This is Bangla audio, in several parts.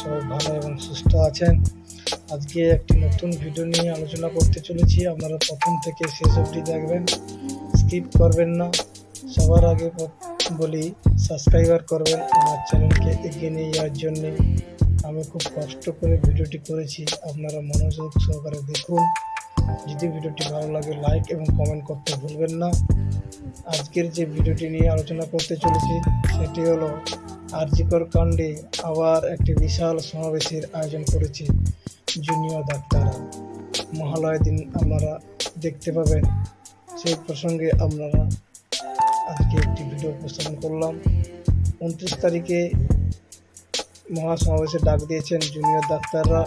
সবাই ভালো এবং সুস্থ আছেন। আজকে একটি নতুন ভিডিও নিয়ে আলোচনা করতে চলেছি। আপনারা প্রথম থেকে শেষ অবধি দেখবেন। স্কিপ করবেন না। সবার আগে বলি সাবস্ক্রাইবার করবেন। আমার চ্যানেলকে এগিয়ে নিয়ে যাওয়ার জন্য আমি খুব কষ্ট করে ভিডিওটি করেছি। আপনারা মনোযোগ সহকারে দেখুন। যদি ভিডিওটি ভালো লাগে লাইক এবং কমেন্ট করতে ভুলবেন না। আজকের যে ভিডিওটি নিয়ে আলোচনা করতে চলেছি, সেটি হলো আরজিকর কাণ্ডে আবার একটি বিশাল সমাবেশের আয়োজন করেছে জুনিয়র ডাক্তাররা। মহালয় দিন আপনারা দেখতে পাবেন। সেই প্রসঙ্গে আপনারা আজকে একটি ভিডিও উপস্থাপন করলাম। উনত্রিশ তারিখে মহাসমাবেশে ডাক দিয়েছেন জুনিয়র ডাক্তাররা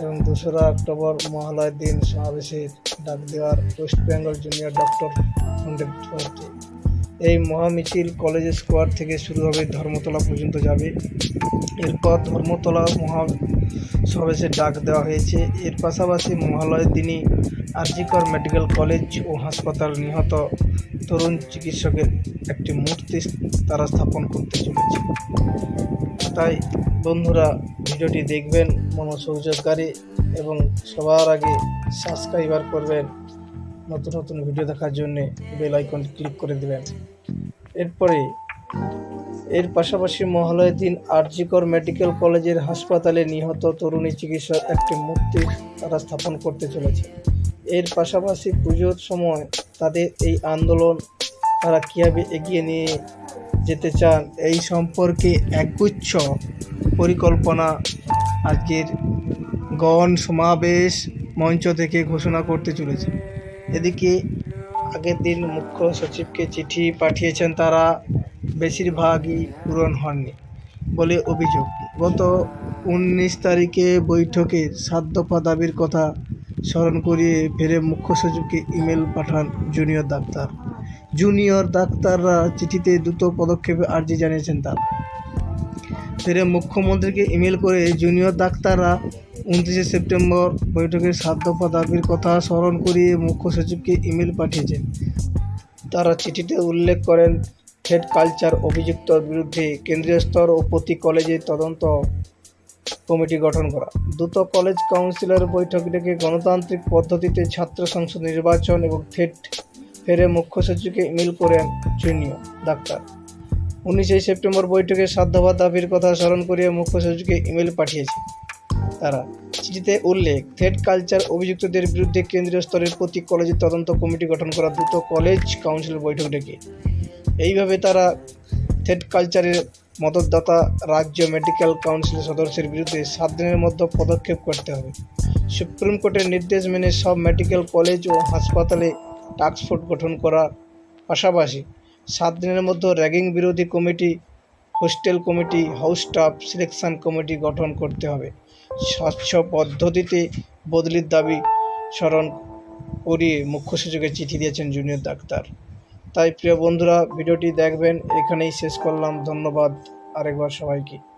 এবং দোসরা অক্টোবর মহালয়ের দিন সমাবেশের ডাক দেওয়ার ওয়েস্ট বেঙ্গল জুনিয়র ডক্টর তরফে। এই মহামিছিল কলেজ স্কোয়ার থেকে শুরু হবে ধর্মতলা পর্যন্ত যাবে। এরপর ধর্মতলা মহা সমাবেশের ডাক দেওয়া হয়েছে। এর পাশাপাশি মহালয়ের দিনই আরজিকর মেডিকেল কলেজ ও হাসপাতাল নিহত তরুণ চিকিৎসকের একটি মূর্তি তারা স্থাপন করতে চলেছে। তাই বন্ধুরা, ভিডিওটি দেখবেন মনোসংযোগকারী এবং সবার আগে সাবস্ক্রাইবার করবেন। নতুন নতুন ভিডিও দেখার জন্য বেল আইকন ক্লিক করে দেবেন। এরপরে, এর পাশাপাশি মহালয়ের দিন আরজিকর মেডিকেল কলেজের হাসপাতালে নিহত তরুণী চিকিৎসক একটি মূর্তি তারা স্থাপন করতে চলেছে। এর পাশাপাশি পুজোর সময় তাদের এই আন্দোলন তারা কীভাবে এগিয়ে নিয়ে যেতে চান, এই সম্পর্কে একগুচ্ছ পরিকল্পনা আজকের গণ সমাবেশ মঞ্চ থেকে ঘোষণা করতে চলেছে। এদিকে আগের দিন মুখ্য সচিবকে চিঠি পাঠিয়েছেন তারা, বেশিরভাগই পূরণ হননি বলে অভিযোগ। গত উনিশ তারিখে বৈঠকে সাত দফা দাবির কথা স্মরণ করিয়ে ফেরে মুখ্য সচিবকে ইমেল পাঠান জুনিয়র ডাক্তার। জুনিয়র ডাক্তাররা চিঠিতে দ্রুত পদক্ষেপে আর্জি জানিয়েছেন তার। ফেরে মুখ্যমন্ত্রীকে ইমেল করে জুনিয়র ডাক্তাররা উনত্রিশে সেপ্টেম্বর বৈঠকের সাত দফা দাবির কথা স্মরণ করিয়ে মুখ্য সচিবকে ইমেল পাঠিয়েছেন। তারা চিঠিতে উল্লেখ করেন হেড কালচার অভিযুক্তর বিরুদ্ধে কেন্দ্রীয় স্তর ও প্রতি কলেজে তদন্ত কমিটি গঠন করা। দ্রুত কলেজ কাউন্সিলর বৈঠক ডেকে গণতান্ত্রিক পদ্ধতিতে ছাত্র সংসদ নির্বাচন এবং থেট ফেরে মুখ্য সচিবকে ইমেল করেন জুনিয়র ডাক্তার। উনিশে সেপ্টেম্বর বৈঠকে দফা দাবির কথা স্মরণ করিয়ে মুখ্য সচিবকে ইমেল পাঠিয়েছে তারা। চিঠিতে উল্লেখ থেট কালচার অভিযুক্তদের বিরুদ্ধে কেন্দ্রীয় স্তরের প্রতি কলেজের তদন্ত কমিটি গঠন করা দ্রুত কলেজ কাউন্সিল বৈঠক ডেকে। এইভাবে তারা থেট কালচারের মদতদাতা রাজ্য মেডিকেল কাউন্সিলের সদস্যের বিরুদ্ধে সাত দিনের মধ্যে পদক্ষেপ করতে হবে। সুপ্রিম কোর্টের নির্দেশ মেনে সব মেডিকেল কলেজ ও হাসপাতালে টাস্কফোর্স গঠন করার পাশাপাশি সাত দিনের মধ্যে র্যাগিং বিরোধী committee, hostel committee, house staff selection committee গঠন করতে হবে। স্বচ্ছ পদ্ধতিতে বদলির দাবি স্মরণ করিয়ে মুখ্য সচিবকে চিঠি দিয়েছেন জুনিয়র ডাক্তার। তাই প্রিয় বন্ধুরা, ভিডিওটি দেখবেন। এখানেই শেষ করলাম। ধন্যবাদ আরেকবার সবাইকে।